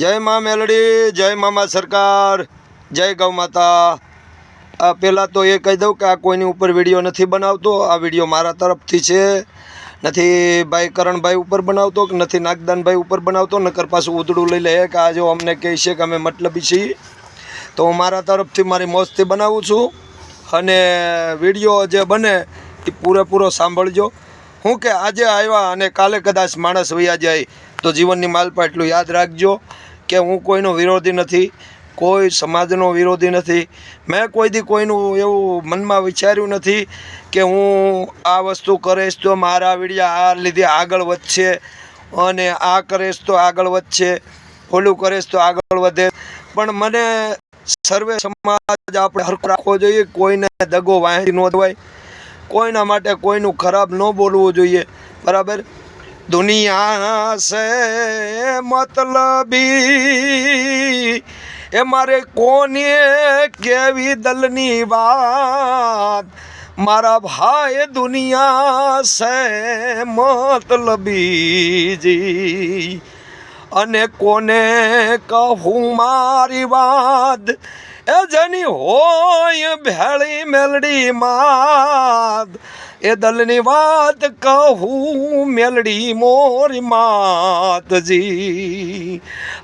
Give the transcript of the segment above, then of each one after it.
જય મા મેલડી, જય મામા સરકાર, જય ગૌ માતા. પહેલાં તો એ કહી દઉં કે આ કોઈની ઉપર વીડિયો નથી બનાવતો, આ વીડિયો મારા તરફથી છે. નથી ભાઈ કરણભાઈ ઉપર બનાવતો કે નથી નાગદાનભાઈ ઉપર બનાવતો, નકર પાછું ઉધડું લઈ લે કે આ જો અમને કહે છે કે અમે મતલબી છીએ. તો હું મારા તરફથી મારી મોજથી બનાવું છું અને વીડિયો જે બને એ પૂરેપૂરો સાંભળજો. હું કે આજે આવ્યા અને કાલે કદાચ માણસ વૈયા જાય તો જીવનની માલપા એટલું યાદ રાખજો. કે હું કોઈનો વિરોધી નથી, કોઈ સમાજનો વિરોધી નથી. મેં કોઈ દી કોઈનું એવું મનમાં વિચાર્યું નથી કે હું આ વસ્તુ કરીશ તો મારા વિડીયા આ લીધે આગળ વધશે અને આ કરીશ તો આગળ વધશે, ઓલું કરીશ તો આગળ વધે. પણ મને સર્વે સમાજ આપણે હરખો રાખવો જોઈએ, કોઈને દગો વાંચી ન દેવાય કોઈના માટે કોઈનું ખરાબ ન બોલવું જોઈએ. બરાબર? દુનિયા સે મતલબી. એ મારે કોને કેવી દલની વાત? મારા ભાઈ દુનિયા સે મતલબી. જી અને કોને કહું મારી વાત? એ જેની હોય ભેળી મેલડી માત એ દલની વાત કહું, મેલડી મોરી માતજી.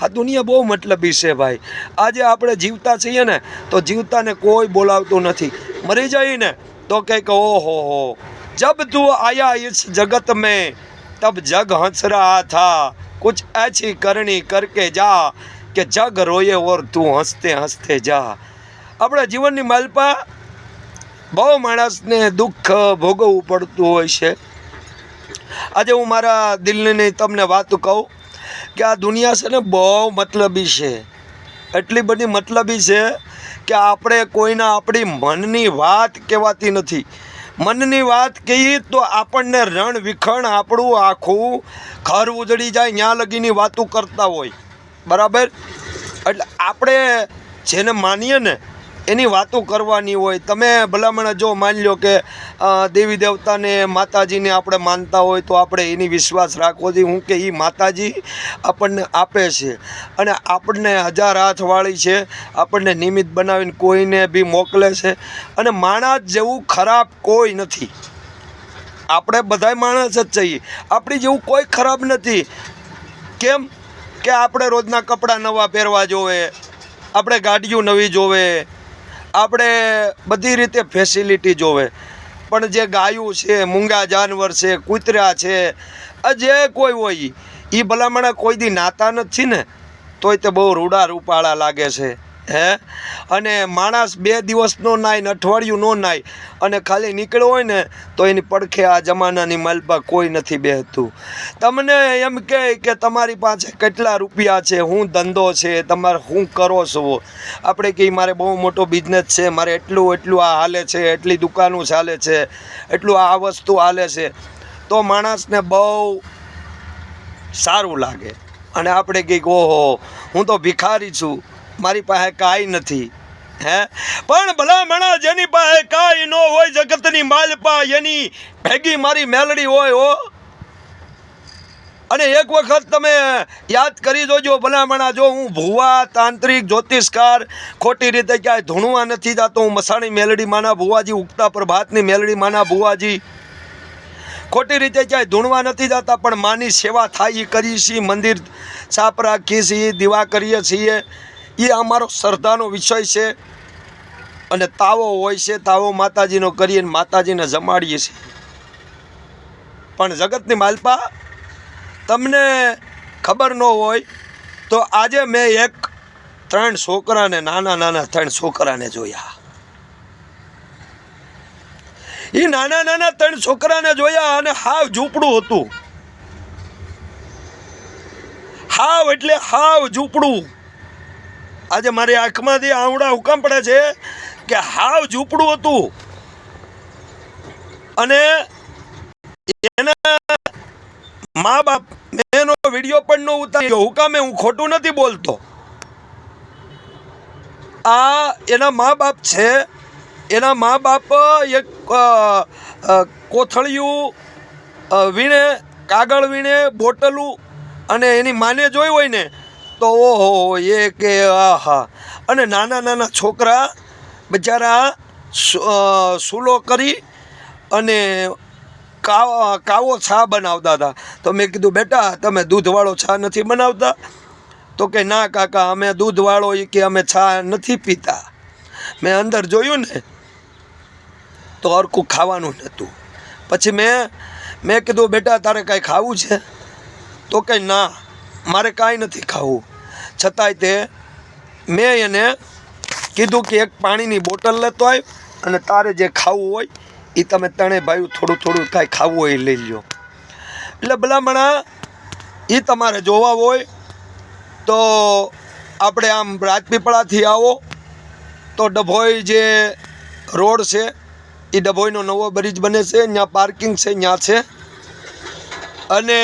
આ દુનિયા બહુ મતલબી છે ભાઈ. આજે આપણે જીવતા છીએ ને, તો જીવતાને કોઈ બોલાવતું નથી. મરી જઈને તો કંઈક ઓહો હો. જબ તું આયા ઇસ જગત મેં, તબ જગ હંસ રહા થા. કુછ એછી કરણી કરકે જા, કે જગ રોયે ઓર તું હંસતે હંસતે જા. આપણા જીવનની માલપા બહુ માણસને દુઃખ ભોગવવું પડતું હોય છે. આજે હું મારા દિલની તમને વાત કહું કે આ દુનિયા છે ને બહુ મતલબી છે. એટલી બધી મતલબી છે કે આપણે કોઈના આપણી મનની વાત કહેવાતી નથી. મનની વાત કહીએ તો આપણને રણ વિખણ આપણું આખું ઘર ઉજળી જાય ત્યાં લગીની વાતો કરતા હોય. બરાબર? એટલે આપણે જેને માનીએ ને એની વાતો કરવાની હોય. તમે ભલામણ જો માની લો કે દેવી દેવતાને માતાજીને આપણે માનતા હોય તો આપણે એની વિશ્વાસ રાખવો જોઈએ. હું કે એ માતાજી આપણને આપે છે. અને આપણને હજાર હાથવાળી છે. આપણને નિમિત્ત બનાવીને કોઈને બી મોકલે છે. અને માણસ જેવું ખરાબ કોઈ નથી. આપણે બધાય માણસ જ છીએ. આપણી જેવું કોઈ ખરાબ નથી. કેમ? કે આપણે રોજના કપડાં નવા પહેરવા જોવે. આપણે ગાડીઓ નવી જોવે. આપણે બધી રીતે ફેસિલિટી જોવે. પણ જે ગાયું છે, મૂંગા જાનવર છે, કૂતરા છે જે કોઈ હોય એ ભલામણા કોઈ દી નાતા નથી ને, તોય તે બહુ રૂડા રૂપાળા લાગે છે. હે? અને માણસ બે દિવસનો નાય ને અઠવાડિયું નો નાય અને ખાલી નીકળ્યો હોય ને તો એની પડખે આ જમાનાની માલપા કોઈ નથી બેહતું. તમને એમ કહે કે તમારી પાસે કેટલા રૂપિયા છે, હું ધંધો છે, તમારે શું કરો છો? આપણે કે મારે બહુ મોટો બિઝનેસ છે, મારે એટલું એટલું આ હાલે છે, એટલી દુકાનો ચાલે છે, એટલું આ વસ્તુ હાલે છે. તો માણસને બહુ સારું લાગે. અને આપણે કંઈક, ઓહો, હું તો ભિખારી છું. મારી પાસે કાંઈ નથી, હે? પણ ભલામણા જેની પાસે કાંઈ ન હોય, જગતની માલપા એની ભેગી મારી મેલડી હોય, હો. અને એક વખત તમે યાદ કરી જોજો ભલામણા જો હું ભુવા, તાંત્રિક, જ્યોતિષકાર, ખોટી રીતે ક્યાંય ધૂણવા નથી જાતો, હું મસાણી મેલડી માના ભુવાજી, ઉગતા પ્રભાતની મેલડી માના ભુવાજી. ખોટી રીતે ક્યાંય ધૂણવા નથી જતા, પણ માની સેવા થાય એ કરીએ છીએ, મંદિર સાફ રાખીએ છીએ દીવા કરીએ છીએ. એ અમારો શ્રદ્ધાનો વિષય છે અને તાવો હોય છે, તાવો માતાજીનો કરીએ માતાજીને જમાડીએ છીએ. પણ જગતની માલપા તમને ખબર ન હોય તો આજે મેં એક ત્રણ છોકરાને, નાના નાના ત્રણ છોકરાને જોયા. એ નાના નાના ત્રણ છોકરાને જોયા અને હાવ ઝૂંપડું હતું. હાવ એટલે હાવ ઝૂંપડું. આજે મારી આંખમાંથી આવડા હુકામ પડે છે કે હાવ ઝૂંપડું હતું. અને એના મા બાપ એનો વીડિયો પણ ન ઉતાર્યો. હુકામે હું ખોટું નથી બોલતો. આ એના મા બાપ છે. એના મા બાપ એક કોથળિયું વીણે, કાગળ વીણે, બોટલું અને એની માને જોઈ હોય ને તો ઓહો, એ કે આહા. અને નાના નાના છોકરા બિચારા સૂલો કરી અને કાવો કાવો છા બનાવતા હતા. તો મેં કીધું, બેટા, તમે દૂધવાળો છા નથી બનાવતા? તો કે, ના કાકા, અમે દૂધવાળો કે અમે છા નથી પીતા. મેં અંદર જોયું ને, તો અરકું ખાવાનું નહોતું પછી મેં મેં કીધું, બેટા, તારે કાંઈ ખાવું છે? તો કંઈ ના, મારે કાંઈ નથી ખાવું. છતાંય તે મેં એને કીધું કે એક પાણીની બોટલ લેતો આવ્યો અને તારે જે ખાવું હોય એ તમે ત્રણેય ભાઈ થોડું થોડું કાંઈ ખાવું હોય લઈ લો એટલે ભલામણા એ તમારે જોવા હોય તો આપણે આમ રાજપીપળાથી આવો તો ડભોઈ જે રોડ છે એ ડભોઈનો નવો બ્રિજ બને છે ત્યાં પાર્કિંગ છે ત્યાં છે. અને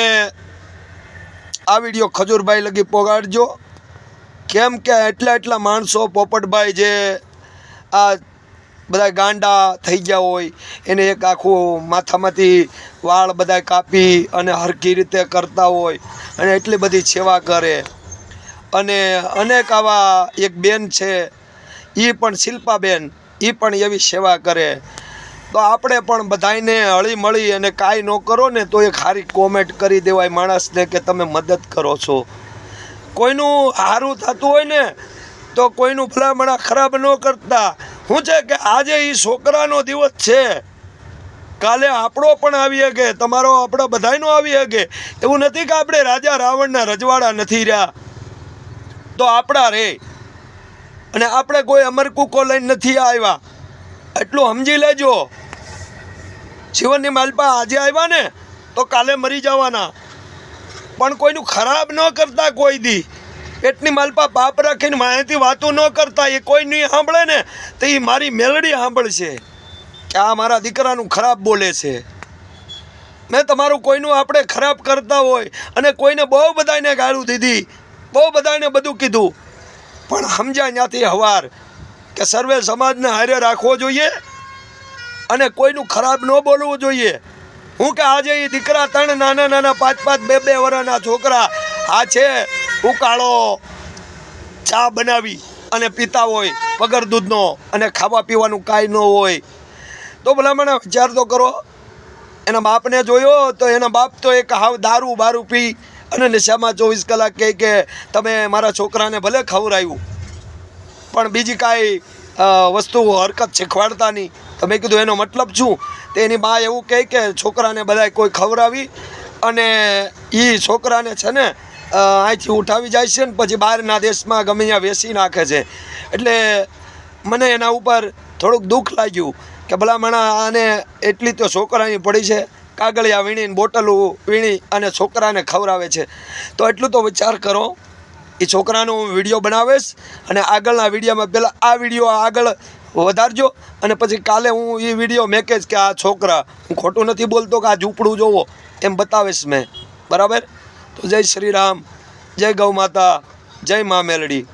આ વીડિયો ખજૂરભાઈ લગી પોગાડજો. કેમ કે એટલા એટલા માણસો પોપટભાઈ જે આ બધા ગાંડા થઈ ગયા હોય, એને એક આખું માથામાંથી વાળ બધા કાપી અને હરખી રીતે કરતા હોય અને એટલી બધી સેવા કરે. અને અનેક આવા એક બેન છે એ પણ શિલ્પાબેન એ પણ એવી સેવા કરે. તો આપણે પણ બધાયને હળીમળી અને કાંઈ ન કરો ને તો એક સારી કોમેન્ટ કરી દેવાય માણસને કે તમે મદદ કરો છો. કોઈનું સારું થતું હોય ને, તો કોઈનું ભલામણા ખરાબ ન કરતા. શું છે કે આજે એ છોકરાનો દિવસ છે. કાલે આપણો પણ આવી શકે તમારો આપણો બધાયનો આવી શકે એવું નથી કે આપણે રાજા રાવણના રજવાડા નથી રહ્યા. તો આપણા રે. અને આપણે કોઈ અમરકૂકો લઈને નથી આવ્યા. એટલું સમજી લેજો. જીવનની માલપા આજે આવ્યા ને, તો કાલે મરી જવાના. પણ કોઈનું ખરાબ ન કરતા કોઈ દી. એટલી માલપા પાપ રાખીને માહિતી વાતો ન કરતા, એ કોઈ નહીં સાંભળે ને, તો એ મારી મેલડી સાંભળશે કે આ મારા દીકરાનું ખરાબ બોલે છે. મેં તમારું કોઈનું આપણે ખરાબ કરતા હોય અને કોઈને બહુ બધાને ગાળું દીધી, બહુ બધાને બધું કીધું. પણ સમજ્યા ત્યાંથી હવાર કે સર્વે સમાજને હારે રાખવો જોઈએ અને કોઈનું ખરાબ ન બોલવું જોઈએ. હું કે આજે એ દીકરા ત્રણ નાના નાના પાંચ પાંચ બે બે વર્ષના છોકરા આ છે ઉકાળો ચા બનાવી અને પીતા હોય વગર દૂધનો અને ખાવા પીવાનું કાંઈ ન હોય. તો ભલામણ વિચાર તો કરો, એના બાપને જોયો તો એના બાપ તો એક હાવ દારૂ બારૂ પી અને નશામાં ચોવીસ કલાક કહે કે તમે મારા છોકરાને ભલે ખવડાવ્યું, પણ બીજી કાંઈ અ, વસ્તુ હરકત શીખવાડતા નહીં તો કીધું એનો મતલબ શું? તો એની બા એવું કહે કે છોકરાને બધાય કોઈ ખવડાવી અને એ છોકરાને છે ને અહીંથી ઉઠાવી જાય છે ને પછી બહારના દેશમાં ગમે ત્યાં વેસી નાખે છે. એટલે મને એના ઉપર થોડુંક દુઃખ લાગ્યું કે ભલામણા આને એટલી તો છોકરાની પડી છે. કાગળિયા વીણીને બોટલું વીણી અને છોકરાને ખવડાવે છે. તો એટલું તો વિચાર કરો એ છોકરાનો હું વીડિયો બનાવીશ અને આગળના વિડીયોમાં પહેલાં આ વીડિયો આગળ વધારજો અને પછી કાલે હું એ વીડિયો મેકેજ કે આ છોકરા, હું ખોટું નથી બોલતો કે આ ઝૂંપડું જોવો, એમ બતાવીશ મેં. બરાબર? તો જય શ્રી રામ, જય ગૌ માતા, જય મા મેલડી.